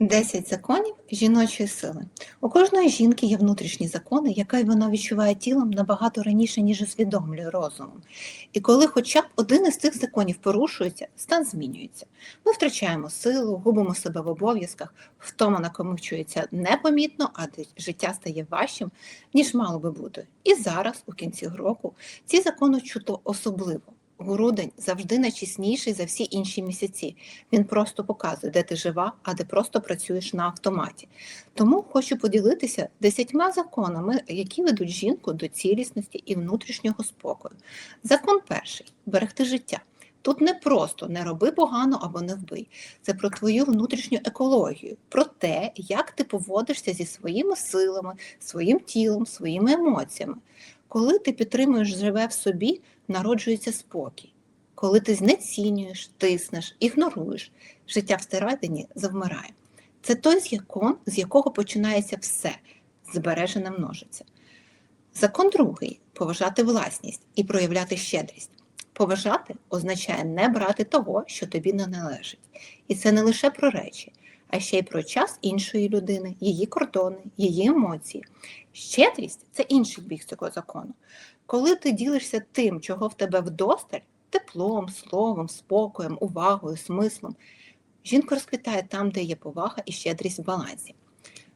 10 законів жіночої сили. У кожної жінки є внутрішні закони, які вона відчуває тілом набагато раніше, ніж усвідомлює розумом. І коли хоча б один із цих законів порушується, стан змінюється. Ми втрачаємо силу, губимо себе в обов'язках, втома накомичується непомітно, а життя стає важчим, ніж мало би бути. І зараз, у кінці року, ці закони чуто особливо. Грудень завжди найчесніший за всі інші місяці. Він просто показує, де ти жива, а де просто працюєш на автоматі. Тому хочу поділитися десятьма законами, які ведуть жінку до цілісності і внутрішнього спокою. Закон перший берегти життя. Тут не просто не роби погано або не вбий. Це про твою внутрішню екологію, про те, як ти поводишся зі своїми силами, своїм тілом, своїми емоціями. Коли ти підтримуєш живе в собі, народжується спокій. Коли ти знецінюєш, тиснеш, ігноруєш, життя всередині завмирає. Це той закон, з якого починається все, збережене множиться. Закон другий поважати власність і проявляти щедрість. Поважати означає не брати того, що тобі не належить. І це не лише про речі, а ще й про час іншої людини, її кордони, її емоції. Щедрість це інший бік цього закону. Коли ти ділишся тим, чого в тебе вдосталь, теплом, словом, спокоєм, увагою, смислом, жінка розквітає там, де є повага і щедрість в балансі.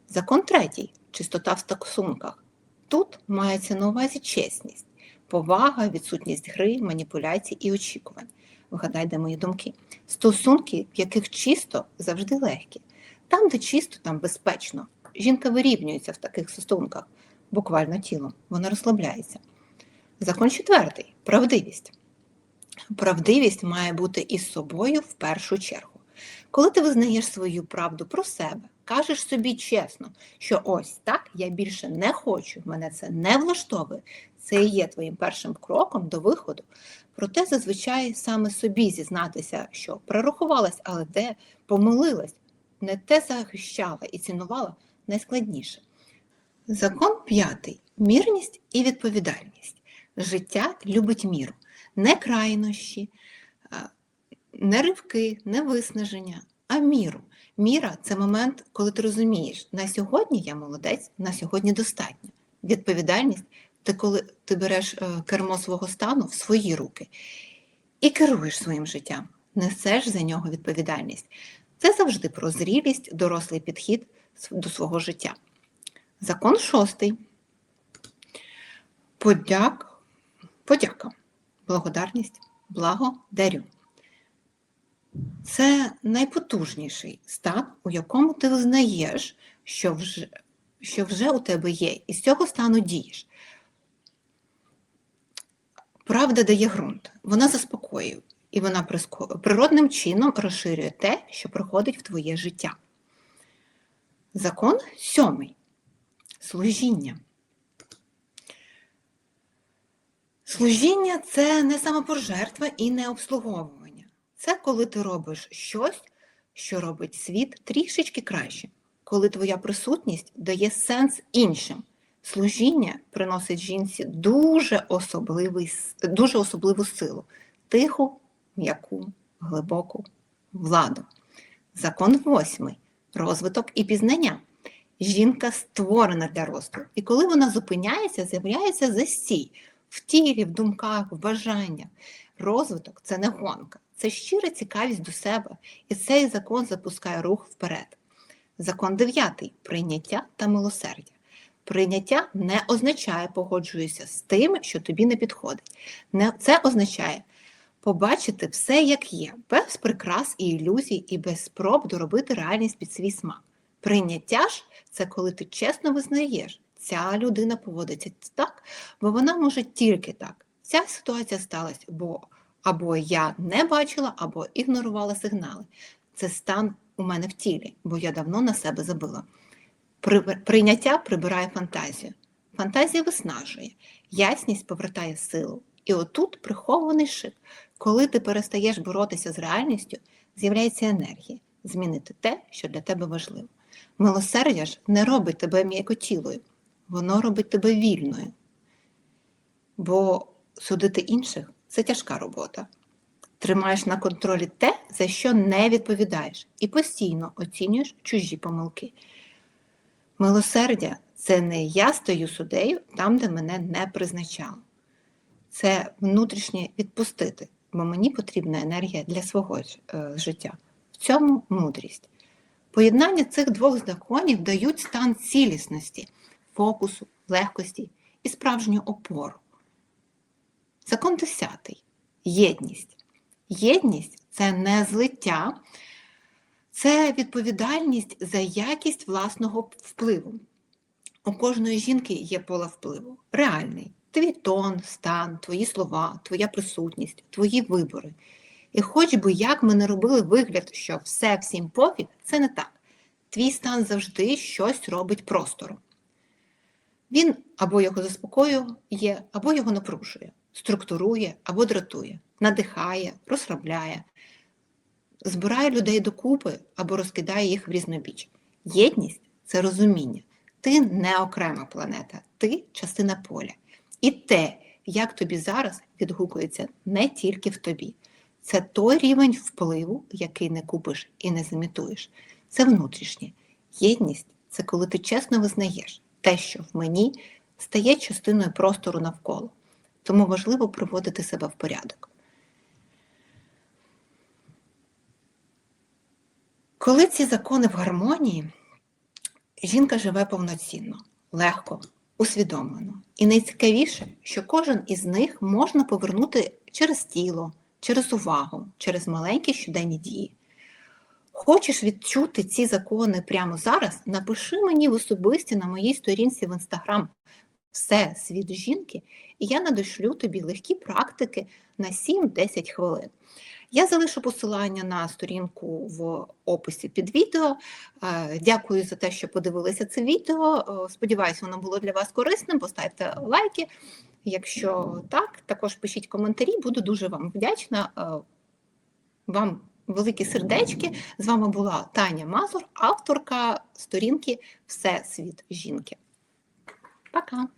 Закон третій чистота в стосунках. Тут мається на увазі чесність, повага, відсутність гри, маніпуляцій і очікувань. Вгадайте мої думки. Стосунки, в яких чисто завжди легкі. Там, де чисто, там безпечно. Жінка вирівнюється в таких стосунках, буквально тілом, вона розслабляється. Закон четвертий правдивість. Правдивість має бути із собою в першу чергу. Коли ти визнаєш свою правду про себе, кажеш собі чесно, що ось так я більше не хочу, мене це не влаштовує, це і є твоїм першим кроком до виходу. Проте зазвичай саме собі зізнатися, що прорахувалась, але де помилилась, не те захищала і цінувала найскладніше. Закон п'ятий мірність і відповідальність. Життя любить міру, не крайнощі, не ривки, не виснаження, а міру. Міра це момент, коли ти розумієш, на сьогодні я молодець, на сьогодні достатньо. Відповідальність це коли ти береш кермо свого стану в свої руки і керуєш своїм життям, несеш за нього відповідальність. Це завжди про зрілість, дорослий підхід до свого життя. Закон шостий. Подяк, подяка, благодарність, благодарю. Це найпотужніший стан, у якому ти визнаєш, що вже, що вже у тебе є, і з цього стану дієш. Правда дає ґрунт, вона заспокоює, і вона природним чином розширює те, що приходить в твоє життя. Закон сьомий служіння. Служіння це не самопожертва і не обслуговування. Це коли ти робиш щось, що робить світ трішечки краще, коли твоя присутність дає сенс іншим. Служіння приносить жінці дуже, особливий, дуже особливу силу, тиху, м'яку, глибоку владу. Закон восьмий розвиток і пізнання. Жінка створена для росту. І коли вона зупиняється, з'являється застій в тілі, в думках, в бажаннях. Розвиток це не гонка, це щира цікавість до себе. І цей закон запускає рух вперед. Закон дев'ятий прийняття та милосердя. Прийняття не означає погоджуюся з тим, що тобі не підходить. Це означає побачити все, як є, без прикрас і ілюзій, і без спроб доробити реальність під свій смак. Прийняття ж це коли ти чесно визнаєш, ця людина поводиться так, бо вона може тільки так. Ця ситуація сталася, бо або я не бачила, або ігнорувала сигнали. Це стан у мене в тілі, бо я давно на себе забила. Прийняття прибирає фантазію. Фантазія виснажує, ясність повертає силу. І отут прихований шик. Коли ти перестаєш боротися з реальністю, з'являється енергія змінити те, що для тебе важливо. Милосердя ж не робить тебе м'якотілою, воно робить тебе вільною. Бо судити інших це тяжка робота. Тримаєш на контролі те, за що не відповідаєш, і постійно оцінюєш чужі помилки. Милосердя це не я стою суддею там, де мене не призначали. Це внутрішнє відпустити, бо мені потрібна енергія для свого е, життя. В цьому мудрість. Поєднання цих двох законів дають стан цілісності, фокусу, легкості і справжню опору. Закон 10. Єдність. Єдність це не злиття, це відповідальність за якість власного впливу. У кожної жінки є поле впливу, реальний. Твій тон, стан, твої слова, твоя присутність, твої вибори. І хоч би як ми не робили вигляд, що все всім пофіг, це не так. Твій стан завжди щось робить простором. Він або його заспокоює, або його напружує, структурує або дратує, надихає, розслабляє, збирає людей докупи або розкидає їх в різнобіч. Єдність це розуміння. Ти не окрема планета, ти частина поля. І те, як тобі зараз відгукується не тільки в тобі. Це той рівень впливу, який не купиш і не замітуєш. Це внутрішнє. Єдність це коли ти чесно визнаєш те, що в мені стає частиною простору навколо. Тому важливо приводити себе в порядок. Коли ці закони в гармонії, жінка живе повноцінно, легко, усвідомлено. І найцікавіше, що кожен із них можна повернути через тіло, через увагу, через маленькі щоденні дії. Хочеш відчути ці закони прямо зараз? Напиши мені в особисті на моїй сторінці в інстаграм все світ жінки, і я надошлю тобі легкі практики на 7-10 хвилин. Я залишу посилання на сторінку в описі під відео. Е, Дякую за те, що подивилися це відео. Е, Сподіваюся, воно було для вас корисним. Поставте лайки. Якщо так, також пишіть коментарі, буду дуже вам вдячна. Е, Вам великі сердечки. З вами була Таня Мазур, авторка сторінки Все світ жінки. Пока!